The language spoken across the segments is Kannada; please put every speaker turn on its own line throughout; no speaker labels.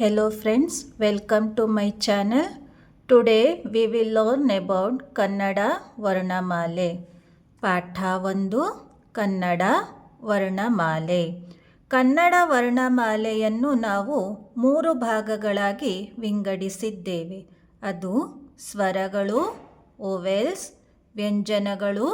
Hello friends, welcome to my channel. Today we will learn about Kannada ವರ್ಣಮಾಲೆ ಪಾಠ ಒಂದು ಕನ್ನಡ ವರ್ಣಮಾಲೆ ಕನ್ನಡ ವರ್ಣಮಾಲೆಯನ್ನು ನಾವು ಮೂರು ಭಾಗಗಳಾಗಿ ವಿಂಗಡಿಸಿದ್ದೇವೆ. ಅದು ಸ್ವರಗಳು ಓವೆಲ್ಸ್ ವ್ಯಂಜನಗಳು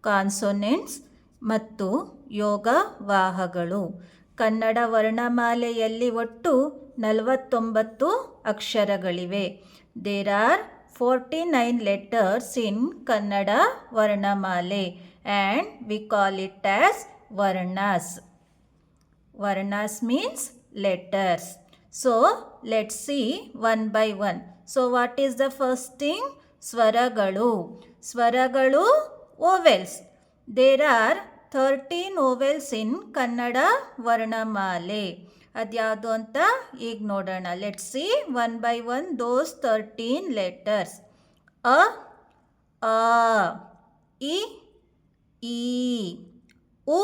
ಕಾನ್ಸೊನೆಂಟ್ಸ್ ಮತ್ತು ಯೋಗವಾಹಗಳು. ಕನ್ನಡ ವರ್ಣಮಾಲೆಯಲ್ಲಿ ಒಟ್ಟು ನಲವತ್ತೊಂಬತ್ತು ಅಕ್ಷರಗಳಿವೆ. There are forty nine letters in Kannada varnamale and we call it as varnas varnas means letters so let see one by one so what is the first thing ಸ್ವರಗಳು ಸ್ವರಗಳು vowels there are thirteen vowels in Kannada varnamale. ಅದ್ಯಾವುದು ಅಂತ? ಈಗ ನೋಡೋಣ. Let see one by one those thirteen letters ಅ ಅ ಇ, ಈ, ಉ,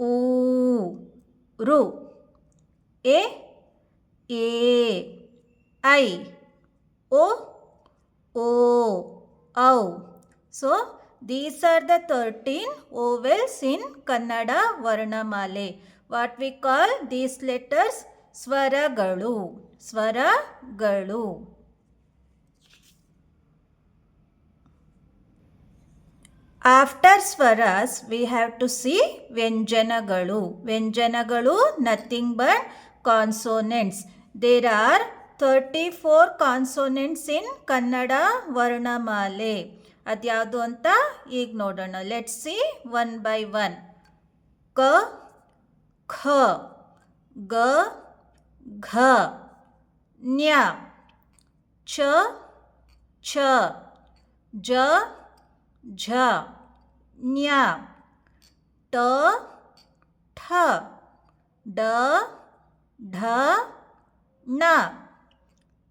ಊ, ರು. ಎ ಎ, ಐ, ಓ ಓ, ಔ. So are the thirteen vowels in Kannada varnamale what we call these letters ಸ್ವರಗಳು ಸ್ವರಗಳು after swaras we have to see ವ್ಯಂಜನಗಳು ವ್ಯಂಜನಗಳು nothing but consonants there are thirty four consonants in Kannada varnamale ಅದ್ಯಾವುದು ಅಂತ? ಈಗ ನೋಡೋಣ. Let see one by one ಕ, ಖ, ಗ, ಘ, ನ್ಯ, ಛ ಛ, ಜ, ಝ, ನ್ಯ, ಟ, ಠ, ಡ, ಢ, ಣ,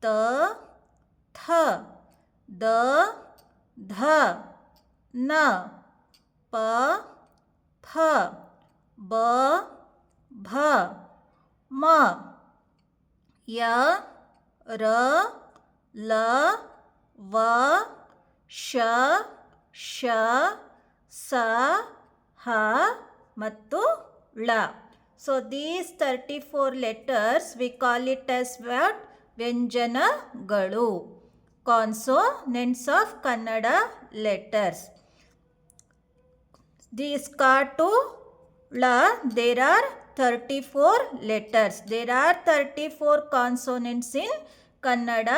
ತ, ಥ, ದ ಧ ನ ಪ ಫ ಬ ಭ ಮ ಯ ರ ಲ ವ ಶ ಶ ಸ ಹ ಮತ್ತು ಳ. So these thirty four letters we call it as what ವ್ಯಂಜನಗಳು consonants of Kannada letters these ಕಾ ಟು ಳ there are thirty four letters there are thirty four consonants in Kannada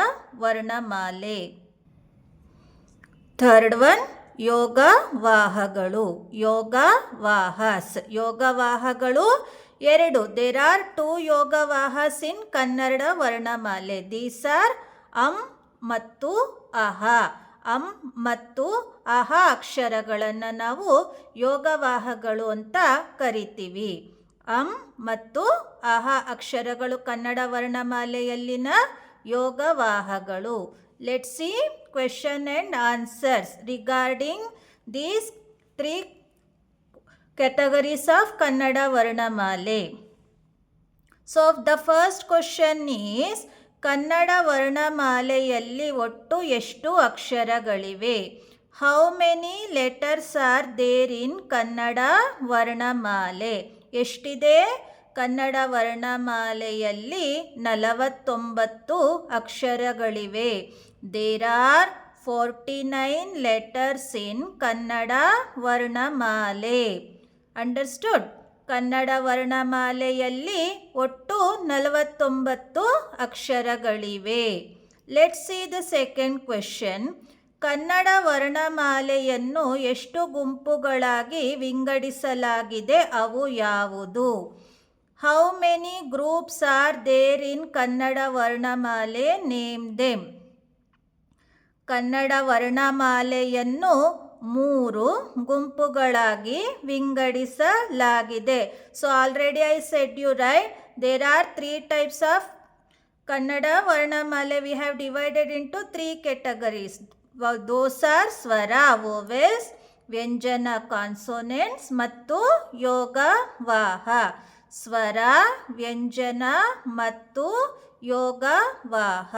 ವರ್ಣಮಾಲೆ third one ಯೋಗವಾಹಗಳು ಯೋಗವಾಹಸ್ ಯೋಗವಾಹಗಳು ಎರಡು there are two ಯೋಗವಾಹಸ್ in Kannada ವರ್ಣಮಾಲೆ these are ಅಂ ಮತ್ತು ಅಹ. ಅಂ ಮತ್ತು ಅಹ ಅಕ್ಷರಗಳನ್ನು ನಾವು ಯೋಗವಾಹಗಳು ಅಂತ ಕರಿತೀವಿ. ಅಂ ಮತ್ತು ಅಹ ಅಕ್ಷರಗಳು ಕನ್ನಡ ವರ್ಣಮಾಲೆಯಲ್ಲಿನ ಯೋಗವಾಹಗಳು. Let see question and answers regarding these three categories of Kannada Varnamale. So, the first question is Kannada ವರ್ಣಮಾಲೆಯಲ್ಲಿ ಒಟ್ಟು ಎಷ್ಟು ಅಕ್ಷರಗಳಿವೆ? How many letters are there in Kannada varnamale? ಎಷ್ಟಿದೆ? ಕನ್ನಡ ವರ್ಣಮಾಲೆಯಲ್ಲಿ ನಲವತ್ತೊಂಬತ್ತು ಅಕ್ಷರಗಳಿವೆ. There are forty nine letters in Kannada varnamale. Understood Kannada ವರ್ಣಮಾಲೆಯಲ್ಲಿ ಒಟ್ಟು ನಲವತ್ತೊಂಬತ್ತು ಅಕ್ಷರಗಳಿವೆ. Let see the second question Kannada ವರ್ಣಮಾಲೆಯನ್ನು ಎಷ್ಟು ಗುಂಪುಗಳಾಗಿ ವಿಂಗಡಿಸಲಾಗಿದೆ? ಅವು ಯಾವುದು? How many groups are there in Kannada varnamale? Name them Kannada ವರ್ಣಮಾಲೆಯನ್ನು ಮೂರು ಗುಂಪುಗಳಾಗಿ ವಿಂಗಡಿಸಲಾಗಿದೆ. So already I said you right there are three types of Kannada varnamale we have divided into three categories those are swara vowels vyanjana consonants ಮತ್ತು ಯೋಗವಾಹ ಸ್ವರ ವ್ಯಂಜನ ಮತ್ತು ಯೋಗವಾಹ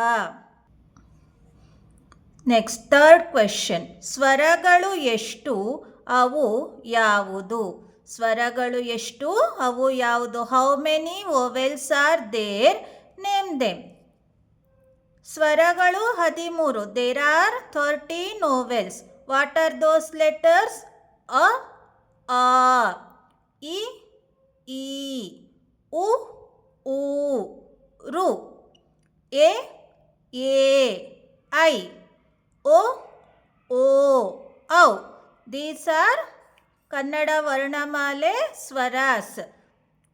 ನೆಕ್ಸ್ಟ್ ಥರ್ಡ್ ಕ್ವೆಶನ್ ಸ್ವರಗಳು ಎಷ್ಟು, ಅವು ಯಾವುದು? ಸ್ವರಗಳು ಎಷ್ಟು, ಅವು ಯಾವುದು? How many vowels are there name them ಸ್ವರಗಳು ಹದಿಮೂರು. There are thirty vowels what are those letters ಅ, ಆ, ಇ, ಈ, ಉ ರು ಎ, ಐ. ಓ ಓ, ಔ. ದೀಸ್ ಆರ್ ಕನ್ನಡ ವರ್ಣಮಾಲೆ ಸ್ವರಾಸ್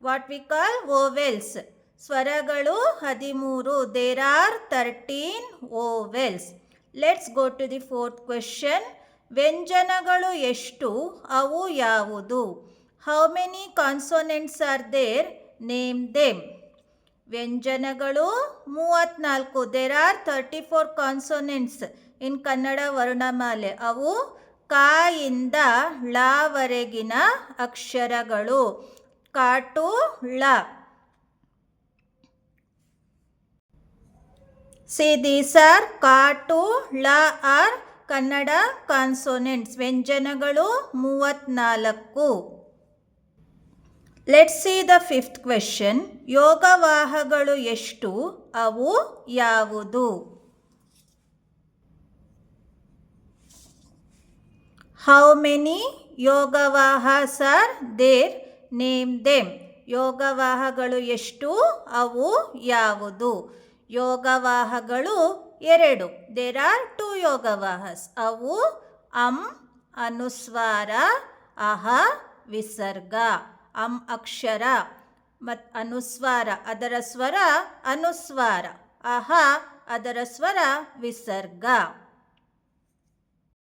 ವಾಟ್ ವಿ ಕಾಲ್ ಓವೆಲ್ಸ್ ಸ್ವರಗಳು ಹದಿಮೂರು. There are thirteen vowels let's go to the fourth question ವ್ಯಂಜನಗಳು ಎಷ್ಟು? ಅವು ಯಾವುದು? How many consonants are there name them ವ್ಯಂಜನಗಳು ಮೂವತ್ನಾಲ್ಕು. There are thirty four consonants in Kannada varnamale ಅವು ಕಾಯಿಂದ ಳವರೆಗಿನ ಅಕ್ಷರಗಳು. ಕಾಟು ಳ. ಸಿ ದೀಸ್ ಆರ್ ಕಾಟು ಳ ಆರ್ ಕನ್ನಡ ಕಾನ್ಸೋನೆಂಟ್ಸ್ ವ್ಯಂಜನಗಳು ಮೂವತ್ನಾಲ್ಕು. Let's see the fifth question ಯೋಗವಾಹಗಳು ಎಷ್ಟು? ಅವು ಯಾವುದು? How many yogavahas are there name them? ಯೋಗವಾಹಗಳು ಎಷ್ಟು? ಅವು ಯಾವುದು? ಯೋಗವಾಹಗಳು ಎರಡು. There are two yogavahas. ಅವು, ಅಂ, ಅನುಸ್ವಾರ, ಅಹ, ವಿಸರ್ಗ. ಅಂ ಅಕ್ಷರ ಮತ್ ಅನುಸ್ವಾರ ಅದರ ಸ್ವರ ಅನುಸ್ವಾರ ಅಹ ಅದರ ಸ್ವರ ವಿಸರ್ಗ.